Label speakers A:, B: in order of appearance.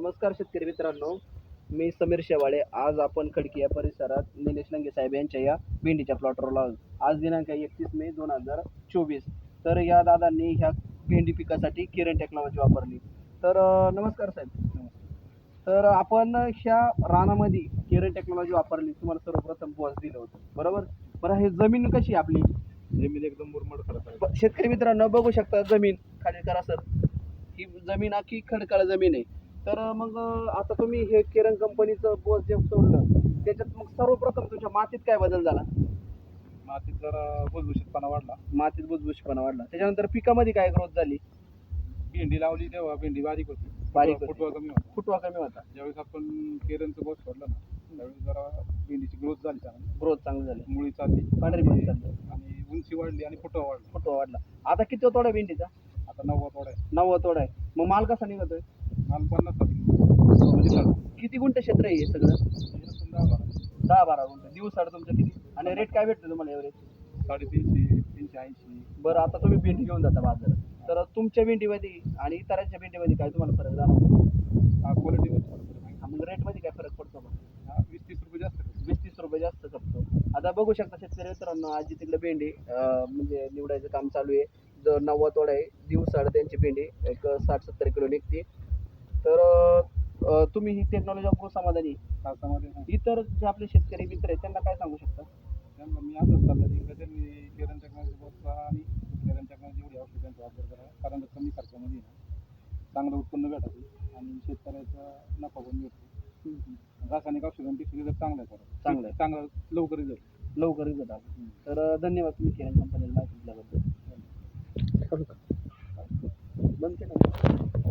A: नमस्कार शेतकरी मित्रांनो मी समीर शेवाळे. आज आपण खडकी या परिसरात निलेश लंगे साहेब यांच्या या भेंडीच्या प्लॉटवर आहोत. आज दिनांक एकतीस मे दोन हजार चोवीस. तर या दादांनी ह्या भेंडी पिकासाठी किरण टेक्नॉलॉजी वापरली. तर नमस्कार साहेब. तर आपण ह्या रानामध्ये किरण टेक्नॉलॉजी वापरली. तुम्हाला सर्वप्रथम बॉस दिलं होतं. बरोबर? बरं हे जमीन कशी आपली?
B: जमीन एकदम मुरमड
A: ब- शेतकरी मित्रांनो बघू शकता जमीन. खाली करा सर. ही जमीन अख्खी खडकाळ जमीन आहे. तर मग आता तुम्ही हे केरन कंपनीचं बोस जे सोडलं त्याच्यात मग सर्वप्रथम तुमच्या मातीत काय बदल झाला?
B: मातीत जरा भुसभुशीतपणा वाढला.
A: मातीत बुजबुजपणा वाढला. त्याच्यानंतर पिकामध्ये काय ग्रोथ झाली?
B: भेंडी लावली तेव्हा भेंडी बारीक होती.
A: बारीक
B: फुटवा-
A: होती.
B: फुटवा कमी होता.
A: फुटवा कमी होता.
B: ज्यावेळेस आपण केरनचं बस सोडलं ना त्यावेळेस जरा भेंडीची ग्रोथ झाली चांगली.
A: ग्रोथ चांगली झाली.
B: मुळी चालली.
A: पांढरी मुळी चालली.
B: आणि उंची वाढली आणि फुटवा वाढला.
A: फुटवा वाढला. आता किती तोडा भेंडीचा?
B: आता नव्वद तोडा आहे.
A: नव्वद तोडा आहे. मग माल कसा निघतोय?
B: पन्नास म्हणजे.
A: किती गुंठ क्षेत्र आहे हे सगळं. दहा बारा गुंठ. दिवसाड तुमचं किती? आणि रेट काय भेटतो तुम्हाला एव्हरेज
B: साडेतीनशे तीनशे ऐंशी.
A: बरं आता तुम्ही भेंडी घेऊन जाता बाजारात. तर तुमच्या भेंडीमध्ये आणि इतरांच्या भेंडीमध्ये काय तुम्हाला फरक जाणवतो?
B: हा क्वालिटी वीस
A: हा, मग रेटमध्ये काय फरक पडतो का
B: तीस रुपये जास्त.
A: वीस तीस रुपये जास्त करतो. आता बघू शकता शेतकरी मित्रांनो आजी तिकडे भेंडी म्हणजे निवडायचं काम चालू आहे. जर नव्वद तोडा आहे दिवसाड त्यांची भेंडी एक साठ सत्तर किलो निघते. तर तुम्ही ही टेक्नॉलॉजी वापरून समाधानी आहे. इतर जे आपले शेतकरी मित्र आहेत त्यांना काय सांगू शकता?
B: त्यांना मी असंच सल्ला देईन का त्यांनी केरन टेक्नॉलॉजी बसचा आणि केरन टेक्नॉलॉजी एवढी औषधांचा वापर करा कारण कमी खर्चामध्ये ना चांगलं उत्पन्न भेटतं आणि शेतकऱ्याचा नफा पण मिळतो रासायनिक औषधांपेक्षा रिझल्ट चांगला आहे सर
A: चांगलं आहे.
B: चांगला लवकर रिझल्ट
A: लवकर रिझल्ट आला. तर धन्यवाद तुम्ही केरन कंपनीला माहिती दिल्याबद्दल.